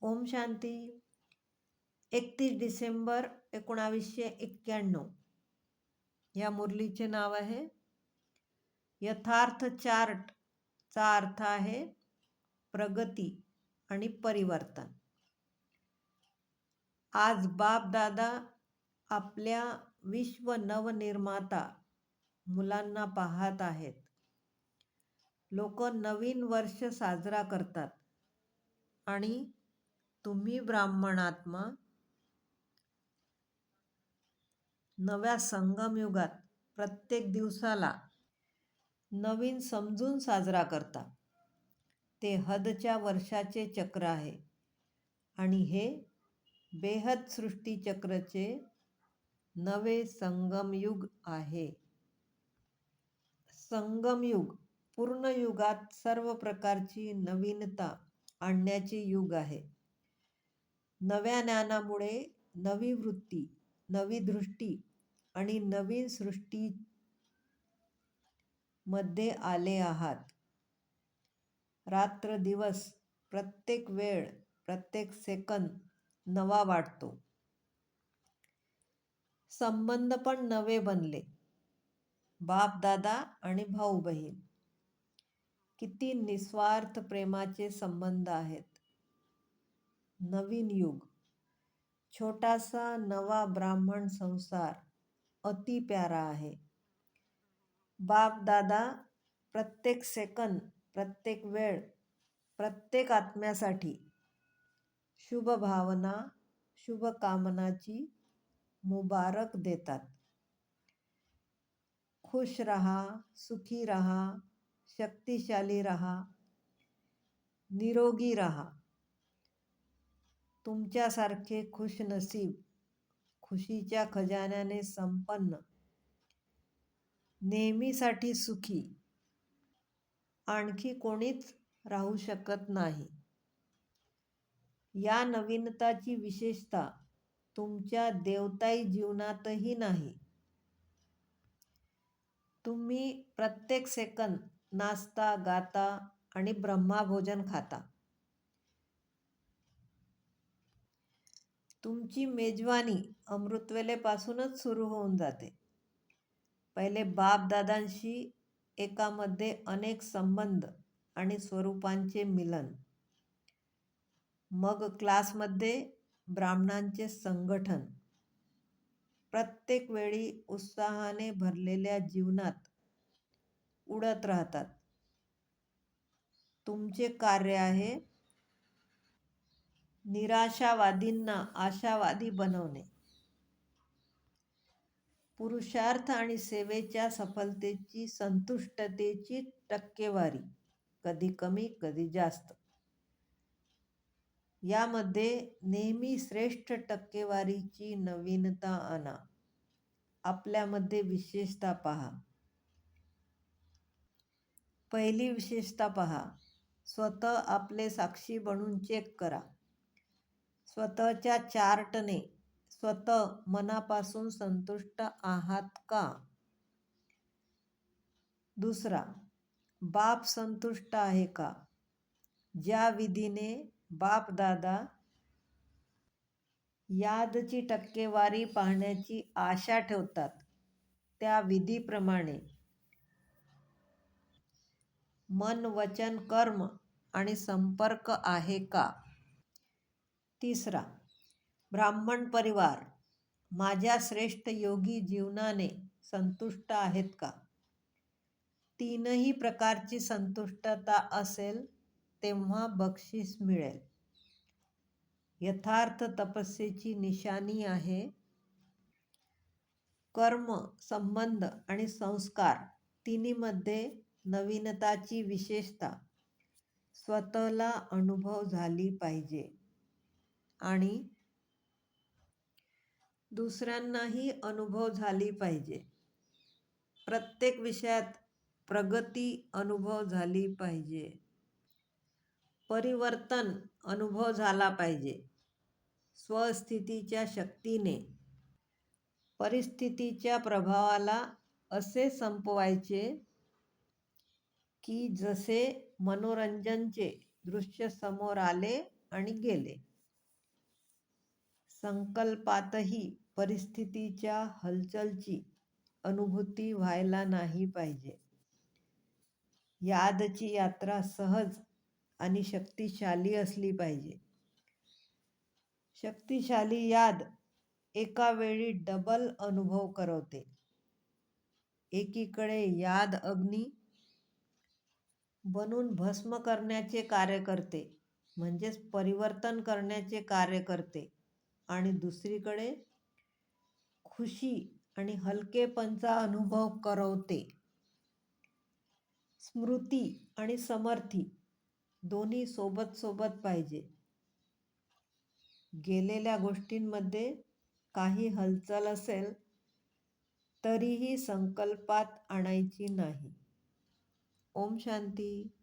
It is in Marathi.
ओम शांती. एकतीस डिसेंबर एकोणावीसशे एक्क्याण्णव. या मुरलीचे नाव आहे. यथार्थ चार्टचा अर्थ आहे प्रगती आणि परिवर्तन. आज बाप दादा आपल्या विश्व नवनिर्माता मुलांना पाहत आहेत. लोक नवीन वर्ष साजरा करतात आणि तुम्ही ब्राह्मणात्मा नव्या संगमयुगात प्रत्येक दिवसाला नवीन समजून साजरा करता. ते हदच्या वर्षाचे चक्र आहे आणि हे बेहद सृष्टीचक्रचे नवे संगमयुग आहे. संगमयुग पूर्ण युगात सर्व प्रकारची नवीनता आणण्याचे युग आहे. नव्या ज्ञानामुळे नवी वृत्ती नवी दृष्टी आणि नवीन सृष्टी मध्ये आले आहात. रात्र दिवस प्रत्येक वेळ प्रत्येक सेकंद नवा वाटतो. संबंध पण नवे बनले. बाप दादा आणि भाऊ बहीण. किती निस्वार्थ प्रेमाचे संबंध आहेत. नवीन युग. छोटासा नवा ब्राह्मण संसार अति प्यारा आहे. बाप दादा प्रत्येक सेकंद प्रत्येक वेळ प्रत्येक आत्म्यासाठी शुभ भावना शुभकामनाची मुबारक देतात. खुश रहा सुखी रहा शक्तिशाली रहा निरोगी रहा. तुमच्यासारखे खुशनसीब खुशीच्या खजान्याने संपन्न नेहमीसाठी सुखी आणखी कोणीच राहू शकत नाही. या नवीनताची विशेषता तुमच्या देवताई जीवनातही नाही. तुम्ही प्रत्येक सेकंद नाचता गाता आणि ब्रह्माभोजन खाता. तुमची मेजवानी अमृतवेलेपासूनच सुरू होऊन जाते. पहिले बाप दादांशी एकामध्ये अनेक संबंध आणि स्वरूपांचे मिलन. मग क्लासमध्ये ब्राह्मणांचे संगठन प्रत्येक वेळी उत्साहाने भरलेल्या जीवनात उडत राहतात. तुमचे कार्य आहे निराशावादींना आशावादी बनवणे. पुरुषार्थ आणि सेवेच्या सफलतेची संतुष्टतेची टक्केवारी कधी कमी कधी जास्त. यामध्ये नेहमी श्रेष्ठ टक्केवारीची नवीनता आणा. आपल्यामध्ये विशेषता पहा. पहिली विशेषता पहा. स्वतः आपले साक्षी बनून चेक करा. स्वतःच्या चार्टने स्वतः मनापासून संतुष्ट आहात का? दुसरा बाप संतुष्ट आहे का? ज्या विधीने बाप दादा यादची टक्केवारी पाहण्याची आशा ठेवतात त्या विधीप्रमाणे मन वचन कर्म आणि संपर्क आहे का? तिसरा ब्राह्मण परिवार. माझ्या श्रेष्ठ योगी जीवनाने संतुष्ट आहेत का? तीनही प्रकारची संतुष्टता असेल तेव्हा बक्षीस मिळेल. यथार्थ तपस्येची निशाणी आहे. कर्म संबंध आणि संस्कार तिन्हीमध्ये नवीनताची विशेषता. स्वतःला अनुभव झाली पाहिजे. आणि दुसऱ्यांनाही अनुभव झाली पाहिजे. प्रत्येक विषयात प्रगती अनुभव झाली पाहिजे. परिवर्तन अनुभव झाला पाहिजे. स्वस्थितीच्या शक्तीने. परिस्थितीच्या प्रभावाला असे संपवायचे की जसे मनोरंजनचे दृश्य समोर आले आणि गेले. संकल्पातही परिस्थितीच्या हलचलची अनुभूती व्हायला नाही पाहिजे. यादची यात्रा सहज आणि शक्तिशाली असली पाहिजे. शक्तिशाली याद एका वेळी डबल अनुभव करवते. एकीकडे याद अग्नी बनून भस्म करण्याचे कार्य करते म्हणजेच परिवर्तन करण्याचे कार्य करते. आणि दुसरीकडे खुशी आणि हलकेपणचा अनुभव करवते. स्मृती आणि समर्थी दोन्ही सोबत सोबत पाहिजे. गेलेल्या गोष्टींमध्ये काही हलचल असेल तरीही संकल्पात आणायची नाही. ओम शांती.